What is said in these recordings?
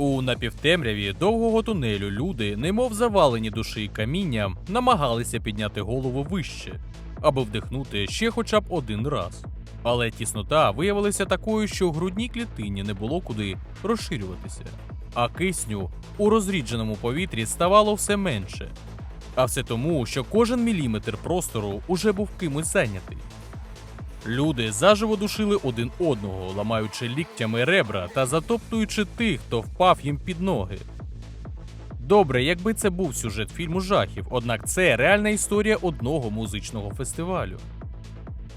У напівтемряві довгого тунелю люди, немов завалені душі камінням, намагалися підняти голову вище, аби вдихнути ще хоча б один раз. Але тіснота виявилася такою, що в грудній клітині не було куди розширюватися, а кисню у розрідженому повітрі ставало все менше. А все тому, що кожен міліметр простору уже був кимось зайнятий. Люди заживо душили один одного, ламаючи ліктями ребра та затоптуючи тих, хто впав їм під ноги. Добре, якби це був сюжет фільму жахів, однак це реальна історія одного музичного фестивалю.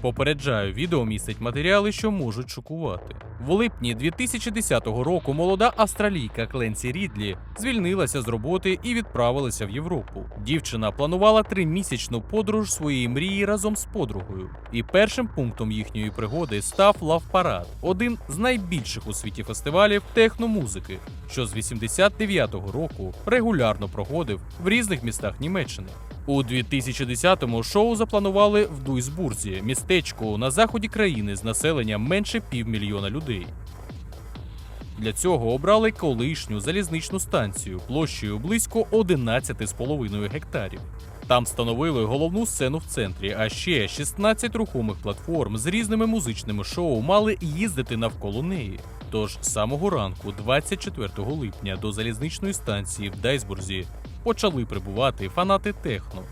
Попереджаю, відео містить матеріали, що можуть шокувати. В липні 2010 року молода австралійка Кленсі Рідлі звільнилася з роботи і відправилася в Європу. Дівчина планувала тримісячну подорож своєї мрії разом з подругою. І першим пунктом їхньої пригоди став Лав Парад, один з найбільших у світі фестивалів техномузики, що з 89-го року регулярно проходив в різних містах Німеччини. У 2010-му шоу запланували в Дуйсбурзі, містечку на заході країни з населенням менше півмільйона людей. Для цього обрали колишню залізничну станцію площею близько 11,5 гектарів. Там встановили головну сцену в центрі, а ще 16 рухомих платформ з різними музичними шоу мали їздити навколо неї. Тож з самого ранку, 24 липня, до залізничної станції в Дайсбурзі почали прибувати фанати техно.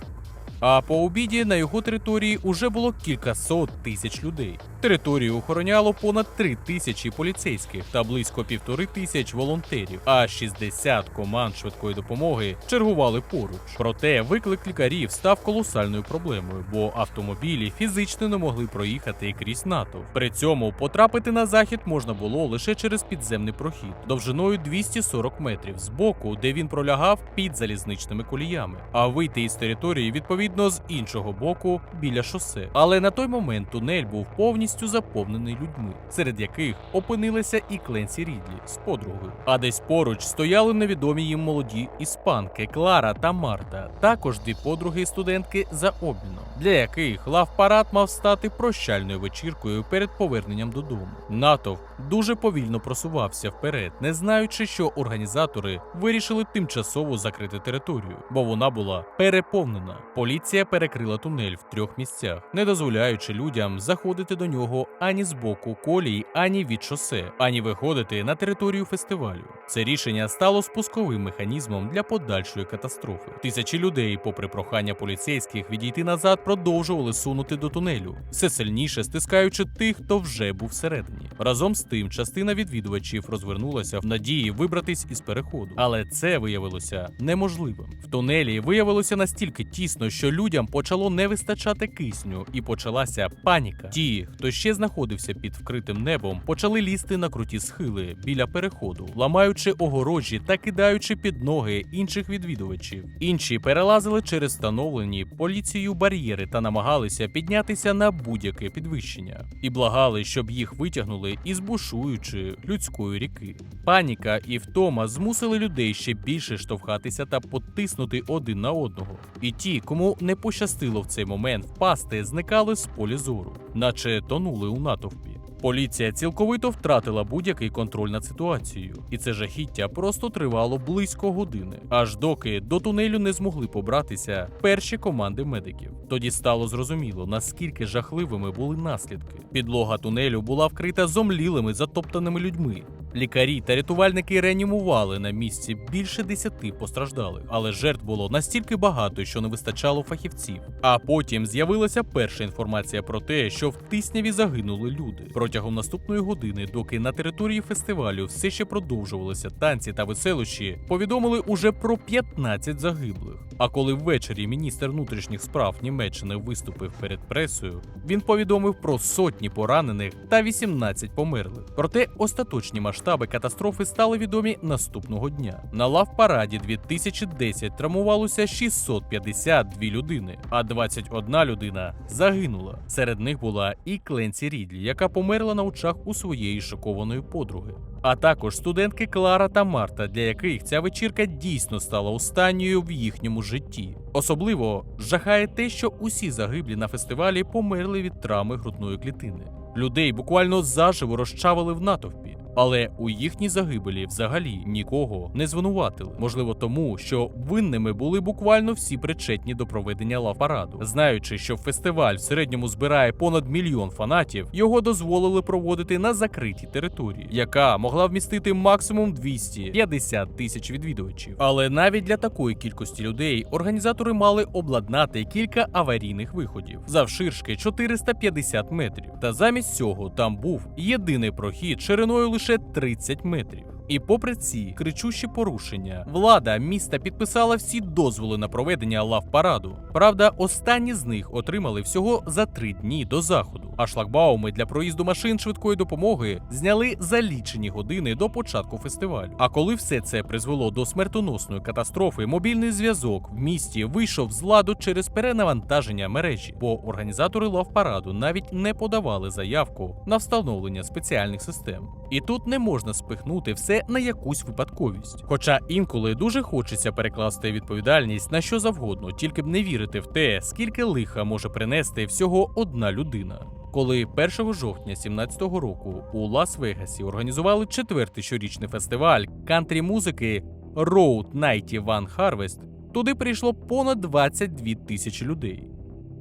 А по обіді на його території уже було кількасот тисяч людей. Територію охороняло понад три тисячі поліцейських та близько півтори тисяч волонтерів, а 60 команд швидкої допомоги чергували поруч. Проте виклик лікарів став колосальною проблемою, бо автомобілі фізично не могли проїхати крізь НАТО. При цьому потрапити на захід можна було лише через підземний прохід довжиною 240 метрів з боку, де він пролягав під залізничними коліями, а вийти із території відповідно з іншого боку біля шосе. Але на той момент тунель був повністю заповнений людьми, серед яких опинилися і Кленсі Рідлі з подругою. А десь поруч стояли невідомі їм молоді іспанки Клара та Марта, також дві подруги студентки за обміном, для яких лав парад мав стати прощальною вечіркою перед поверненням додому. Натовп дуже повільно просувався вперед, не знаючи, що організатори вирішили тимчасово закрити територію, бо вона була переповнена. Поліція перекрила тунель в трьох місцях, не дозволяючи людям заходити до нього ані з боку колій, ані від шосе, ані виходити на територію фестивалю. Це рішення стало спусковим механізмом для подальшої катастрофи. Тисячі людей, попри прохання поліцейських відійти назад, продовжували сунути до тунелю, все сильніше стискаючи тих, хто вже був всередині. Разом з тим, частина відвідувачів розвернулася в надії вибратись із переходу, але це виявилося неможливим. В тунелі виявилося настільки тісно, що людям почало не вистачати кисню, і почалася паніка. Ті, хто ще знаходився під вкритим небом, почали лізти на круті схили біля переходу, ламаючи огорожі та кидаючи під ноги інших відвідувачів. Інші перелазили через встановлені поліцією бар'єри та намагалися піднятися на будь-яке підвищення, і благали, щоб їх витягнули із бушуючої людської ріки. Паніка і втома змусили людей ще більше штовхатися та потиснути один на одного. І ті, кому не пощастило в цей момент впасти, зникали з полі зору, наче тонули у натовпі. Поліція цілковито втратила будь-який контроль над ситуацією, і це жахіття просто тривало близько години, аж доки до тунелю не змогли побратися перші команди медиків. Тоді стало зрозуміло, наскільки жахливими були наслідки. Підлога тунелю була вкрита зомлілими затоптаними людьми. Лікарі та рятувальники реанімували на місці більше десяти постраждалих, але жертв було настільки багато, що не вистачало фахівців. А потім з'явилася перша інформація про те, що в тисняві загинули люди. Протягом наступної години, доки на території фестивалю все ще продовжувалися танці та веселощі, повідомили уже про 15 загиблих. А коли ввечері міністр внутрішніх справ Німеччини виступив перед пресою, він повідомив про сотні поранених та 18 померлих. Проте остаточні масштаби катастрофи стали відомі наступного дня. На лав-параді 2010 травмувалося 652 людини, а 21 людина загинула. Серед них була і Кленсі Рідлі, яка померла на очах у своєї шокованої подруги. А також студентки Клара та Марта, для яких ця вечірка дійсно стала останньою в їхньому житті. Особливо жахає те, що усі загиблі на фестивалі померли від травми грудної клітини. Людей буквально заживо розчавили в натовпі. Але у їхній загибелі взагалі нікого не звинуватили. Можливо, тому що винними були буквально всі причетні до проведення лав-параду. Знаючи, що фестиваль в середньому збирає понад мільйон фанатів, його дозволили проводити на закритій території, яка могла вмістити максимум 250 тисяч відвідувачів. Але навіть для такої кількості людей організатори мали обладнати кілька аварійних виходів завширшки 450 метрів. Та замість цього там був єдиний прохід шириною лише 30 метрів. І попри ці кричущі порушення, влада міста підписала всі дозволи на проведення лав-параду. Правда, останні з них отримали всього за три дні до заходу. А шлагбауми для проїзду машин швидкої допомоги зняли за лічені години до початку фестивалю. А коли все це призвело до смертоносної катастрофи, мобільний зв'язок в місті вийшов з ладу через перенавантаження мережі, бо організатори лав-параду навіть не подавали заявку на встановлення спеціальних систем. І тут не можна спихнути все на якусь випадковість. Хоча інколи дуже хочеться перекласти відповідальність на що завгодно, тільки б не вірити в те, скільки лиха може принести всього одна людина. Коли 1 жовтня 2017 року у Лас-Вегасі організували четвертий щорічний фестиваль кантрі музики Road 91 Harvest, туди прийшло понад 22 тисячі людей.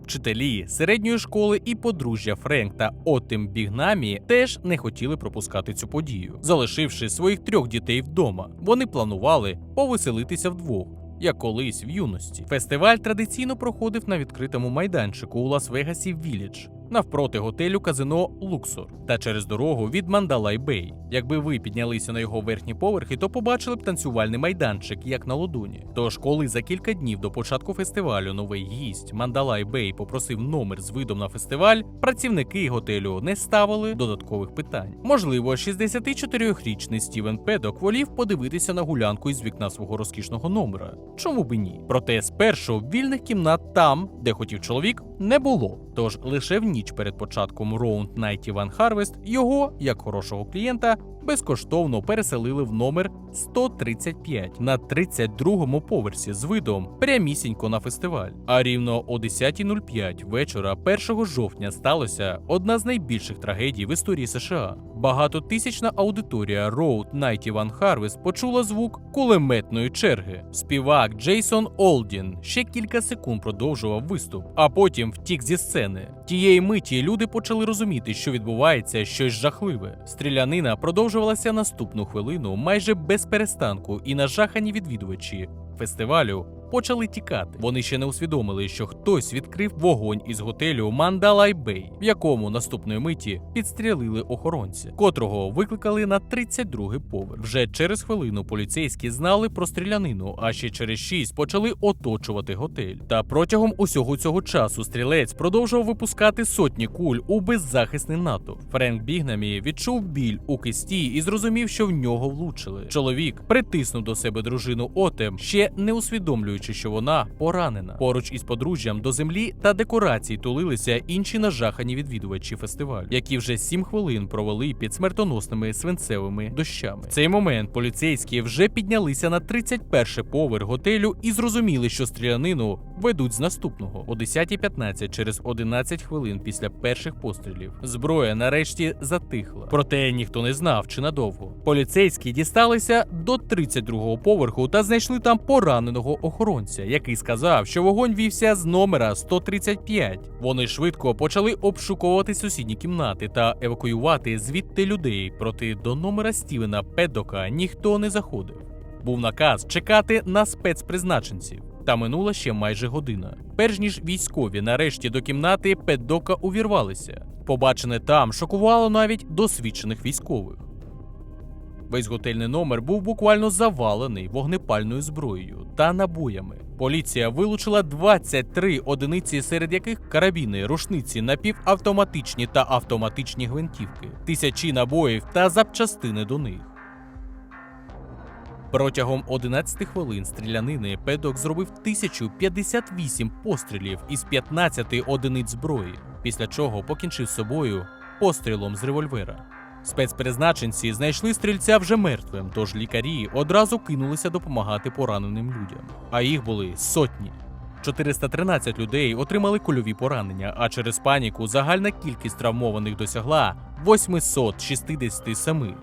Вчителі середньої школи і подружжя Френк та Отим Бігнамі теж не хотіли пропускати цю подію, залишивши своїх трьох дітей вдома. Вони планували повеселитися вдвох. Як колись в юності, фестиваль традиційно проходив на відкритому майданчику у Лас-Вегасі Вілідж навпроти готелю казино Луксор та через дорогу від Мандалай Бей. Якби ви піднялися на його верхні поверхи, то побачили б танцювальний майданчик, як на ладоні. Тож, коли за кілька днів до початку фестивалю новий гість Мандалай Бей попросив номер з видом на фестиваль, працівники готелю не ставили додаткових питань. Можливо, 64-річний Стівен Педок волів подивитися на гулянку із вікна свого розкішного номера. Чому би ні? Проте спершу вільних кімнат там, де хотів чоловік, не було. Тож лише в ніч перед початком Round 91 Harvest його, як хорошого клієнта, безкоштовно переселили в номер 135 на 32-му поверсі з видом прямісінько на фестиваль. А рівно о 10.05 вечора 1 жовтня сталося одна з найбільших трагедій в історії США. Багатотисячна аудиторія Road 91 Harvest почула звук кулеметної черги. Співак Джейсон Олдін ще кілька секунд продовжував виступ, а потім втік зі сцени. Тієї миті люди почали розуміти, що відбувається щось жахливе. Стрілянина продовжувалася наступну хвилину майже без перестанку, і нажахані відвідувачі фестивалю почали тікати. Вони ще не усвідомили, що хтось відкрив вогонь із готелю Мандалай Бей, в якому наступної миті підстрілили охоронця, котрого викликали на 32-й поверх. Вже через хвилину поліцейські знали про стрілянину, а ще через шість почали оточувати готель. Та протягом усього цього часу стрілець продовжував випускати сотні куль у беззахисний натовп. Френк Бігнамі відчув біль у кисті і зрозумів, що в нього влучили. Чоловік притиснув до себе дружину Отем, ще не усвідомлюючи, що вона поранена. Поруч із подружжям до землі та декорацій тулилися інші нажахані відвідувачі фестивалю, які вже сім хвилин провели під смертоносними свинцевими дощами. В цей момент поліцейські вже піднялися на 31 поверх готелю і зрозуміли, що стрілянину ведуть з наступного о 10.15 через 11 хвилин після перших пострілів. Зброя нарешті затихла. Проте ніхто не знав, чи надовго. Поліцейські дісталися до 32-го поверху та знайшли там пораненого охоронця, який сказав, що вогонь вівся з номера 135. Вони швидко почали обшуковувати сусідні кімнати та евакуювати звідти людей. Проте до номера Стівена Педока ніхто не заходив. Був наказ чекати на спецпризначенців. Та минула ще майже година. Перш ніж військові нарешті до кімнати Педока увірвалися. Побачене там шокувало навіть досвідчених військових. Весь готельний номер був буквально завалений вогнепальною зброєю та набоями. Поліція вилучила 23 одиниці, серед яких карабіни, рушниці, напівавтоматичні та автоматичні гвинтівки, тисячі набоїв та запчастини до них. Протягом 11 хвилин стрілянини Педок зробив 1058 пострілів із 15 одиниць зброї, після чого покінчив собою пострілом з револьвера. Спецпризначенці знайшли стрільця вже мертвим, тож лікарі одразу кинулися допомагати пораненим людям. А їх були сотні. 413 людей отримали кульові поранення, а через паніку загальна кількість травмованих досягла 867.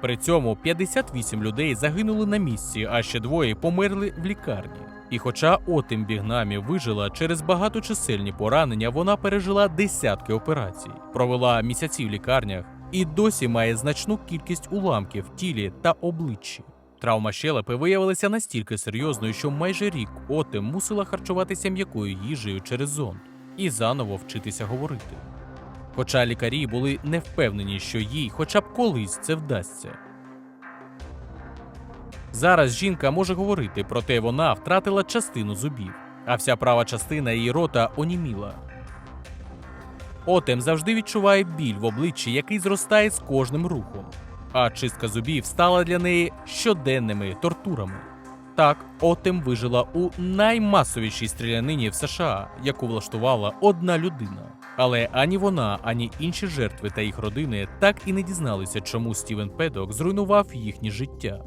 При цьому 58 людей загинули на місці, а ще двоє померли в лікарні. І хоча Отим Бігнамі вижила через багаточисельні поранення, вона пережила десятки операцій, провела місяці в лікарнях і досі має значну кількість уламків в тілі та обличчі. Травма щелепи виявилася настільки серйозною, що майже рік Отим мусила харчуватися м'якою їжею через зонд і заново вчитися говорити. Хоча лікарі були не впевнені, що їй хоча б колись це вдасться. Зараз жінка може говорити, проте вона втратила частину зубів, а вся права частина її рота оніміла. Отем завжди відчуває біль в обличчі, який зростає з кожним рухом, а чистка зубів стала для неї щоденними тортурами. Так, Отем вижила у наймасовішій стрілянині в США, яку влаштувала одна людина. Але ані вона, ані інші жертви та їх родини так і не дізналися, чому Стівен Педок зруйнував їхнє життя.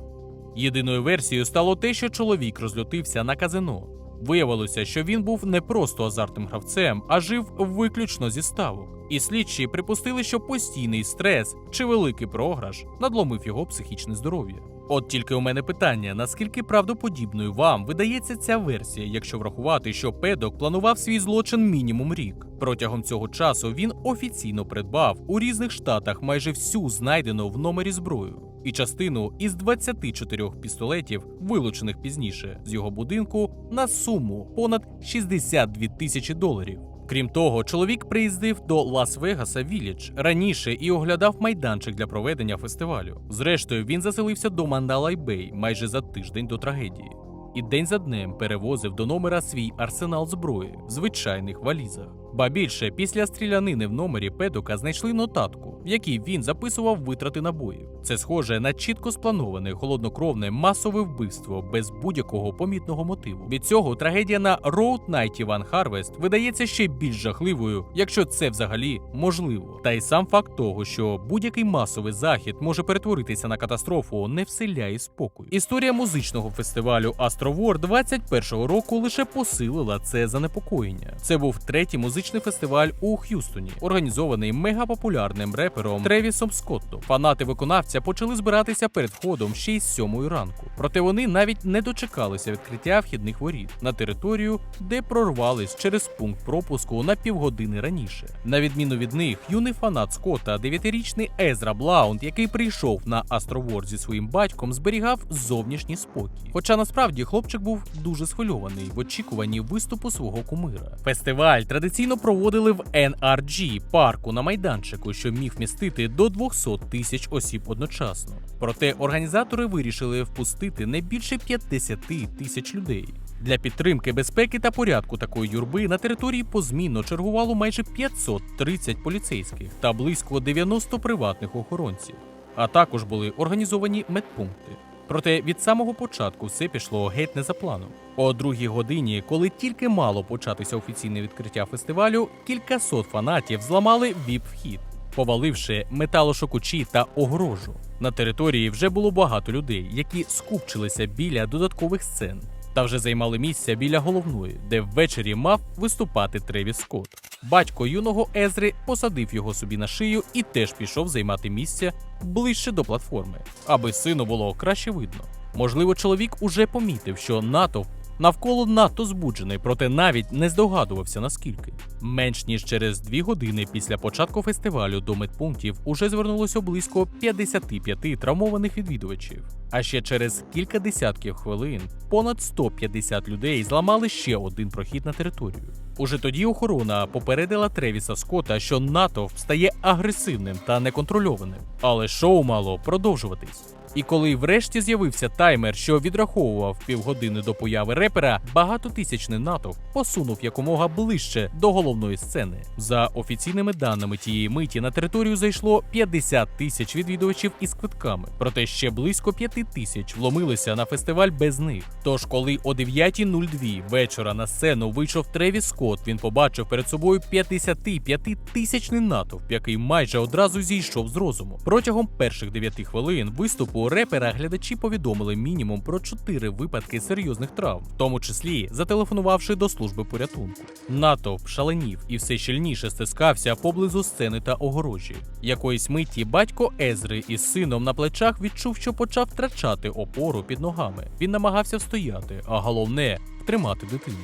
Єдиною версією стало те, що чоловік розлютився на казино. Виявилося, що він був не просто азартним гравцем, а жив виключно зі ставок. І слідчі припустили, що постійний стрес чи великий програш надломив його психічне здоров'я. От тільки у мене питання: наскільки правдоподібною вам видається ця версія, якщо врахувати, що педок планував свій злочин мінімум рік. Протягом цього часу він офіційно придбав у різних штатах майже всю знайдену в номері зброю і частину із 24 пістолетів, вилучених пізніше з його будинку, на суму понад 62 тисячі доларів. Крім того, чоловік приїздив до Лас-Вегаса Віллідж раніше і оглядав майданчик для проведення фестивалю. Зрештою, він заселився до Мандалай Бей майже за тиждень до трагедії. І день за днем перевозив до номера свій арсенал зброї в звичайних валізах. Ба більше, після стрілянини в номері педока знайшли нотатку, в якій він записував витрати набоїв. Це схоже на чітко сплановане холоднокровне масове вбивство без будь-якого помітного мотиву. Від цього трагедія на Road 91 Harvest видається ще більш жахливою, якщо це взагалі можливо. Та й сам факт того, що будь-який масовий захід може перетворитися на катастрофу, не вселяє спокою. Історія музичного фестивалю Астровор 21-го року лише посилила це занепокоєння. Це був третій музичний фестиваль у Х'юстоні, організований мегапопулярним репером Тревісом Скоттом. Фанати виконавця почали збиратися перед входом ще й з сьомої ранку. Проте вони навіть не дочекалися відкриття вхідних воріт на територію, де прорвались через пункт пропуску на півгодини раніше. На відміну від них, юний фанат Скотта, дев'ятирічний Езра Блаунд, який прийшов на Астровор зі своїм батьком, зберігав зовнішній спокій. Хоча насправді хлопчик був дуже схвильований в очікуванні виступу свого кумира. Фестиваль традиційно проводили в NRG парку на майданчику, що міг вмістити до 200 тисяч осіб одночасно. Проте організатори вирішили впустити не більше 50 тисяч людей. Для підтримки безпеки та порядку такої юрби на території позмінно чергувало майже 530 поліцейських та близько 90 приватних охоронців. А також були організовані медпункти. Проте від самого початку все пішло геть не за планом. О другій годині, коли тільки мало початися офіційне відкриття фестивалю, кількасот фанатів зламали віп-вхід, поваливши металошокучі та огорожу. На території вже було багато людей, які скупчилися біля додаткових сцен та вже займали місця біля головної, де ввечері мав виступати Тревіс Скотт. Батько юного Езри посадив його собі на шию і теж пішов займати місце ближче до платформи, аби сину було краще видно. Можливо, чоловік уже помітив, що натовп навколо надто збуджений, проте навіть не здогадувався наскільки. Менш ніж через дві години після початку фестивалю до медпунктів уже звернулося близько 55 травмованих відвідувачів. А ще через кілька десятків хвилин понад 150 людей зламали ще один прохід на територію. Уже тоді охорона попередила Тревіса Скотта, що натовп стає агресивним та неконтрольованим, але шоу мало продовжуватись. І коли врешті з'явився таймер, що відраховував півгодини до появи репера, багатотисячний натовп посунув якомога ближче до головної сцени. За офіційними даними тієї миті на територію зайшло 50 тисяч відвідувачів із квитками, проте ще близько 5 тисяч вломилися на фестиваль без них. Тож, коли о 9.02 вечора на сцену вийшов Тревіс Скотт, він побачив перед собою 55 тисячний натовп, який майже одразу зійшов з розуму. Протягом перших 9 хвилин виступу самого репера глядачі повідомили мінімум про чотири випадки серйозних травм, в тому числі зателефонувавши до служби порятунку. Натовп шаленів і все щільніше стискався поблизу сцени та огорожі. Якоїсь миті батько Езри із сином на плечах відчув, що почав втрачати опору під ногами. Він намагався встояти, а головне тримати дитину.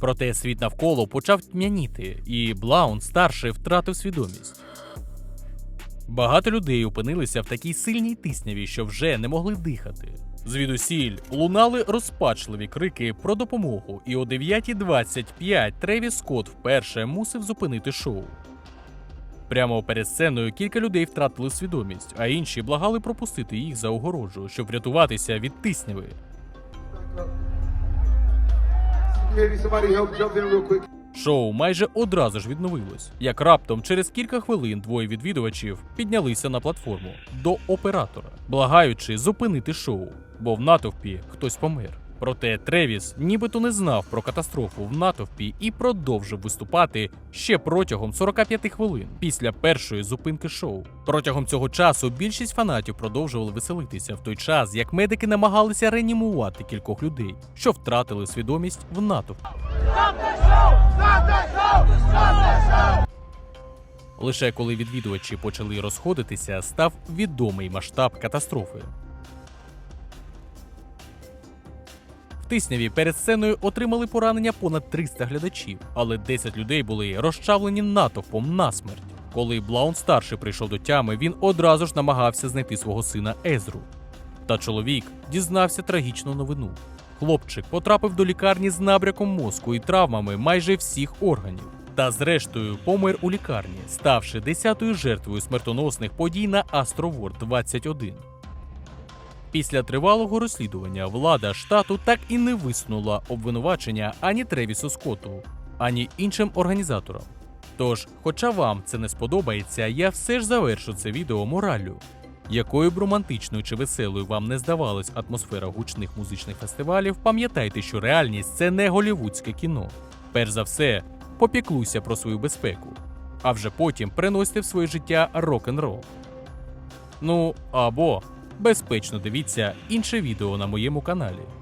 Проте світ навколо почав тьмяніти, і Блаун старший втратив свідомість. Багато людей опинилися в такій сильній тисняві, що вже не могли дихати. Звідусіль лунали розпачливі крики про допомогу, і о 9.25 Тревіс Скотт вперше мусив зупинити шоу. Прямо перед сценою кілька людей втратили свідомість, а інші благали пропустити їх за огорожу, щоб врятуватися від тисняви. Шоу майже одразу ж відновилось, як раптом через кілька хвилин двоє відвідувачів піднялися на платформу до оператора, благаючи зупинити шоу, бо в натовпі хтось помер. Проте Тревіс нібито не знав про катастрофу в натовпі і продовжив виступати ще протягом 45 хвилин після першої зупинки шоу. Протягом цього часу більшість фанатів продовжували веселитися в той час, як медики намагалися реанімувати кількох людей, що втратили свідомість в натовпі. Лише коли відвідувачі почали розходитися, став відомий масштаб катастрофи. Тисняві перед сценою отримали поранення понад 300 глядачів, але 10 людей були розчавлені натовпом насмерть. Коли Блаун старший прийшов до тями, він одразу ж намагався знайти свого сина Езру. Та чоловік дізнався трагічну новину. Хлопчик потрапив до лікарні з набряком мозку і травмами майже всіх органів. Та зрештою помер у лікарні, ставши десятою жертвою смертоносних подій на Астроворд 21. Після тривалого розслідування влада штату так і не висунула обвинувачення ані Тревісу Скотту, ані іншим організаторам. Тож, хоча вам це не сподобається, я все ж завершу це відео мораллю. Якою б романтичною чи веселою вам не здавалась атмосфера гучних музичних фестивалів, пам'ятайте, що реальність це не голівудське кіно. Перш за все, попіклуйся про свою безпеку, а вже потім приносьте в своє життя рок-н-рол. Ну або безпечно дивіться інше відео на моєму каналі.